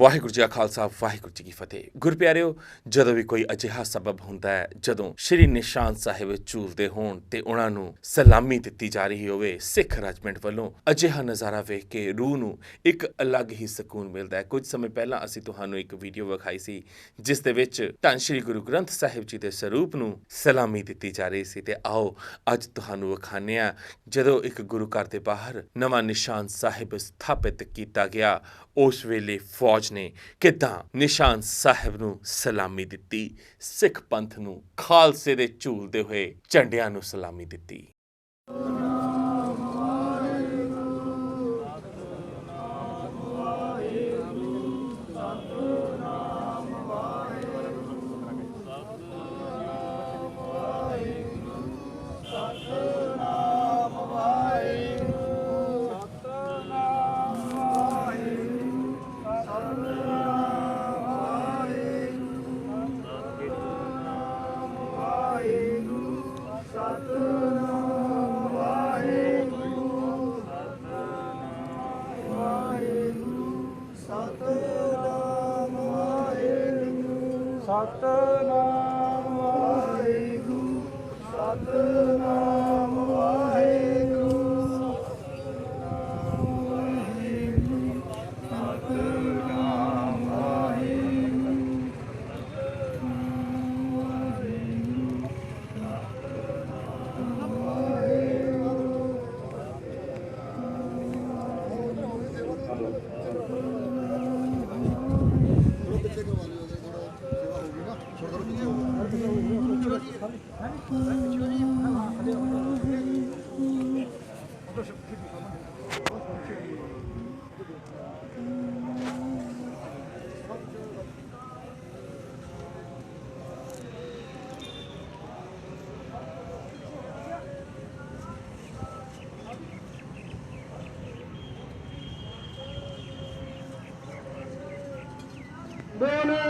ਵਾਹਿਗੁਰੂ ਜੀ ਕਾ ਖਾਲਸਾ, ਵਾਹਿਗੁਰੂ ਜੀ ਕੀ ਫਤਿਹ। ਗੁਰਪਿਆਰਿਓ, ਜਦੋਂ ਵੀ ਕੋਈ ਅਜਿਹਾ ਸਬਬ ਹੁੰਦਾ ਹੈ, ਜਦੋਂ ਸ਼੍ਰੀ ਨਿਸ਼ਾਨ ਸਾਹਿਬ ਝੂਲਦੇ ਹੋਣ ਤੇ ਉਹਨਾਂ ਨੂੰ ਸਲਾਮੀ ਦਿੱਤੀ ਜਾ ਰਹੀ ਹੋਵੇ, ਸਿੱਖ ਰਜਮੈਂਟ ਵੱਲੋਂ ਅਜਿਹਾ ਨਜ਼ਾਰਾ ਵੇਖ ਕੇ ਰੂਹ ਨੂੰ ਇੱਕ ਅਲੱਗ ਹੀ ਸਕੂਨ ਮਿਲਦਾ ਹੈ। ਕੁਝ ਸਮੇਂ ਪਹਿਲਾਂ ਅਸੀਂ ਤੁਹਾਨੂੰ ਇੱਕ ਵੀਡੀਓ ਵਿਖਾਈ ਸੀ, ਜਿਸ ਦੇ ਵਿੱਚ ਧੰਨ ਸ਼੍ਰੀ ਗੁਰੂ ਗ੍ਰੰਥ ਸਾਹਿਬ ਜੀ ਦੇ ਸਰੂਪ ਨੂੰ ਸਲਾਮੀ ਦਿੱਤੀ ਜਾ ਰਹੀ ਸੀ। ਤੇ ਆਓ, ਅੱਜ ਤੁਹਾਨੂੰ ਵਿਖਾਉਂਦੇ ਹਾਂ, ਜਦੋਂ ਇੱਕ ਗੁਰੂ ਘਰ ਦੇ ਬਾਹਰ ਨਵਾਂ ਨਿਸ਼ਾਨ ਸਾਹਿਬ ਸਥਾਪਿਤ ਕੀਤਾ ਗਿਆ, ਉਸ ਵੇਲੇ ਫੌਜ ਨੇ ਕਿਦਾਂ ਨਿਸ਼ਾਨ ਸਾਹਿਬ ਨੂੰ ਸਲਾਮੀ ਦਿੱਤੀ, ਸਿੱਖ ਪੰਥ ਨੂੰ ਖਾਲਸੇ ਦੇ ਝੂਲਦੇ ਹੋਏ ਝੰਡਿਆਂ ਨੂੰ ਸਲਾਮੀ ਦਿੱਤੀ। ਸਤਨਾਮ ਵਾਹਿਗੁਰੂ ਸਤਨਾਮ ਵਾਹਿਗੁਰੂ ਸਤਨਾਮ ਵਾਹਿਗੁਰੂ ਬੋਲੇ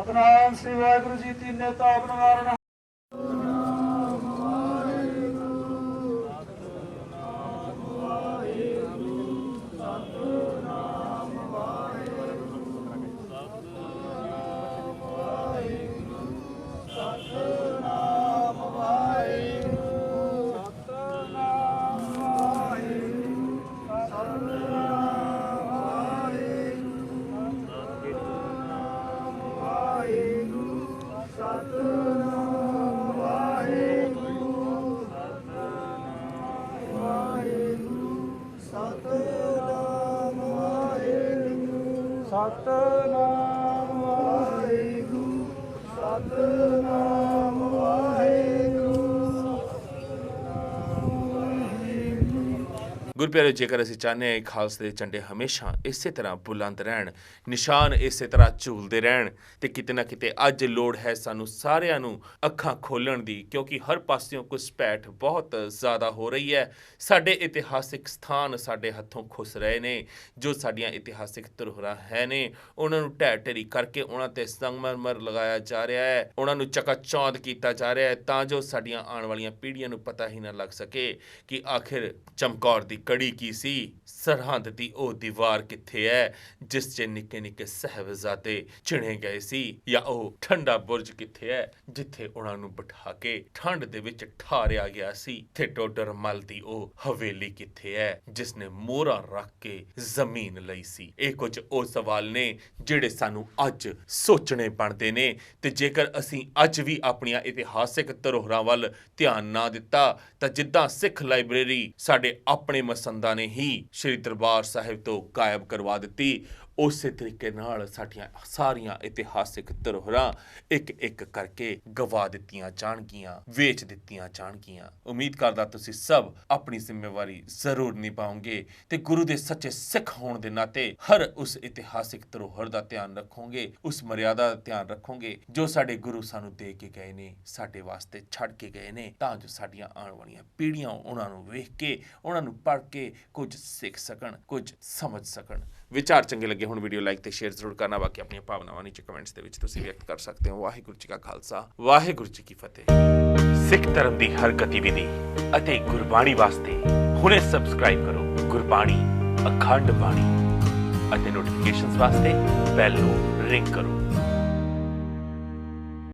ਸਤਨਾਮ ਸ੍ਰੀ ਵਾਹਿਗੁਰੂ ਜੀ ਤੀਨੇ ਤਾਪ ਨਿਵਾਰਨ ਸਤਨਾਮ ਗੁਰਪਿਆਰੇ ਜੇਕਰ ਅਸੀਂ ਚਾਹੁੰਦੇ ਹਾਂ ਕਿ ਖਾਲਸੇ ਦੇ ਝੰਡੇ ਹਮੇਸ਼ਾ ਇਸੇ ਤਰ੍ਹਾਂ ਬੁਲੰਦ ਰਹਿਣ, ਨਿਸ਼ਾਨ ਇਸੇ ਤਰ੍ਹਾਂ ਝੂਲਦੇ ਰਹਿਣ ਤੇ ਕਿਤੇ ਨਾ ਕਿਤੇ ਅੱਜ ਲੋੜ ਹੈ ਸਾਨੂੰ ਸਾਰਿਆਂ ਨੂੰ ਅੱਖਾਂ ਖੋਲਣ ਦੀ, ਕਿਉਂਕਿ ਹਰ ਪਾਸਿਓਂ ਘੁਸਪੈਠ ਬਹੁਤ ਜ਼ਿਆਦਾ ਹੋ ਰਹੀ ਹੈ। ਸਾਡੇ ਇਤਿਹਾਸਿਕ ਸਥਾਨ ਸਾਡੇ ਹੱਥੋਂ ਖੁੱਸ ਰਹੇ ਨੇ, ਜੋ ਸਾਡੀਆਂ ਇਤਿਹਾਸਿਕ ਧਰੋਹਰਾਂ ਹੈ ਨੇ, ਉਹਨਾਂ ਨੂੰ ਢਹਿ ਢੇਰੀ ਕਰਕੇ ਉਹਨਾਂ ਤੇ ਸੰਗਮਰਮਰ ਲਗਾਇਆ ਜਾ ਰਿਹਾ ਹੈ, ਉਹਨਾਂ ਨੂੰ ਚਕਾਚੌਂਦ ਕੀਤਾ ਜਾ ਰਿਹਾ ਹੈ, ਤਾਂ ਜੋ ਸਾਡੀਆਂ ਆਉਣ ਵਾਲੀਆਂ ਪੀੜ੍ਹੀਆਂ ਨੂੰ ਪਤਾ ਹੀ ਨਾ ਲੱਗ ਸਕੇ ਕਿ ਆਖਿਰ ਚਮਕੌਰ ਦੀ ਕੜੀ ਕੀ ਸੀ? ਸਰਹੰਦ ਦੀ ਉਹ ਦੀਵਾਰ ਕਿੱਥੇ ਹੈ ਜਿਸ 'ਚ ਨਿੱਕੇ ਨਿੱਕੇ ਸਹਿਬਜ਼ਾਦੇ ਚਿਣੇ ਗਏ ਸੀ ਜਾਂ ਉਹ ਠੰਡਾ ਬੁਰਜ ਕਿੱਥੇ ਹੈ ਜਿੱਥੇ ਉਹਨਾਂ ਨੂੰ ਬਿਠਾ ਕੇ ਠੰਡ ਦੇ ਵਿੱਚ ਠਾਰਿਆ ਗਿਆ ਸੀ। ਤੇ ਟੋਡਰ ਮਲ ਦੀ ਉਹ ਹਵੇਲੀ ਕਿੱਥੇ ਹੈ ਜਿਸ ਨੇ ਮੋਹਰਾਂ ਰੱਖ ਕੇ ਜ਼ਮੀਨ ਲਈ ਸੀ। ਇਹ ਕੁਝ ਉਹ ਸਵਾਲ ਨੇ ਜਿਹੜੇ ਸਾਨੂੰ ਅੱਜ ਸੋਚਣੇ ਬਣਦੇ ਨੇ। ਤੇ ਜੇਕਰ ਅਸੀਂ ਅੱਜ ਵੀ ਆਪਣੀਆਂ ਇਤਿਹਾਸਿਕ ਧਰੋਹਰਾਂ ਵੱਲ ਧਿਆਨ ਨਾ ਦਿੱਤਾ, ਤਾਂ ਜਿੱਦਾਂ ਸਿੱਖ ਲਾਇਬ੍ਰੇਰੀ ਸਾਡੇ ਆਪਣੇ ਸੰਦਾਂ ਨੇ ਹੀ ਸ੍ਰੀ ਦਰਬਾਰ ਸਾਹਿਬ ਤੋਂ ਗਾਇਬ ਕਰਵਾ ਦਿੱਤੀ। ਉਸੇ ਤਰੀਕੇ ਨਾਲ ਸਾਡੀਆਂ ਸਾਰੀਆਂ ਇਤਿਹਾਸਿਕ ਧਰੋਹਰਾਂ ਇੱਕ ਇੱਕ ਕਰਕੇ ਗਵਾ ਦਿੱਤੀਆਂ ਜਾਣਗੀਆਂ, ਵੇਚ ਦਿੱਤੀਆਂ ਜਾਣਗੀਆਂ। ਉਮੀਦ ਕਰਦਾ ਤੁਸੀਂ ਸਭ ਆਪਣੀ ਜ਼ਿੰਮੇਵਾਰੀ ਜ਼ਰੂਰ ਨਿਭਾਓਗੇ ਤੇ ਗੁਰੂ ਦੇ ਸੱਚੇ ਸਿੱਖ ਹੋਣ ਦੇ ਨਾਤੇ ਹਰ ਉਸ ਇਤਿਹਾਸਿਕ ਧਰੋਹਰ ਦਾ ਧਿਆਨ ਰੱਖੋਗੇ, ਉਸ ਮਰਿਆਦਾ ਦਾ ਧਿਆਨ ਰੱਖੋਗੇ ਜੋ ਸਾਡੇ ਗੁਰੂ ਸਾਨੂੰ ਦੇ ਕੇ ਗਏ ਨੇ, ਸਾਡੇ ਵਾਸਤੇ ਛੱਡ ਕੇ ਗਏ ਨੇ, ਤਾਂ ਜੋ ਸਾਡੀਆਂ ਆਉਣ ਵਾਲੀਆਂ ਪੀੜ੍ਹੀਆਂ ਉਹਨਾਂ ਨੂੰ ਵੇਖ ਕੇ, ਉਹਨਾਂ ਨੂੰ ਪੜ੍ਹ ਕੇ ਕੁਝ ਸਿੱਖ ਸਕਣ, ਕੁਝ ਸਮਝ ਸਕਣ। ਵਿਚਾਰ ਚੰਗੇ ਲੱਗੇ ਹੁਣ ਵੀਡੀਓ ਲਾਈਕ ਤੇ ਸ਼ੇਅਰ ਜ਼ਰੂਰ ਕਰਨਾ। ਬਾਕੀ ਆਪਣੀਆਂ ਭਾਵਨਾਵਾਂ ਨੀਚੇ ਕਮੈਂਟਸ ਦੇ ਵਿੱਚ ਤੁਸੀਂ ਵਿਅਕਤ ਕਰ ਸਕਦੇ ਹੋ। ਵਾਹਿਗੁਰੂ ਜੀ ਕਾ ਖਾਲਸਾ, ਵਾਹਿਗੁਰੂ ਜੀ ਕੀ ਫਤਿਹ। ਸਿੱਖ ਧਰਮ ਦੀ ਹਰ ਗਤੀਵਿਧੀ ਅਤੇ ਗੁਰਬਾਣੀ ਵਾਸਤੇ ਹੁਣੇ ਸਬਸਕ੍ਰਾਈਬ ਕਰੋ ਗੁਰਬਾਣੀ, ਅਖੰਡ ਬਾਣੀ ਅਤੇ ਨੋਟੀਫਿਕੇਸ਼ਨਸ ਵਾਸਤੇ ਬੈਲ ਨੂੰ ਰਿੰਗ ਕਰੋ।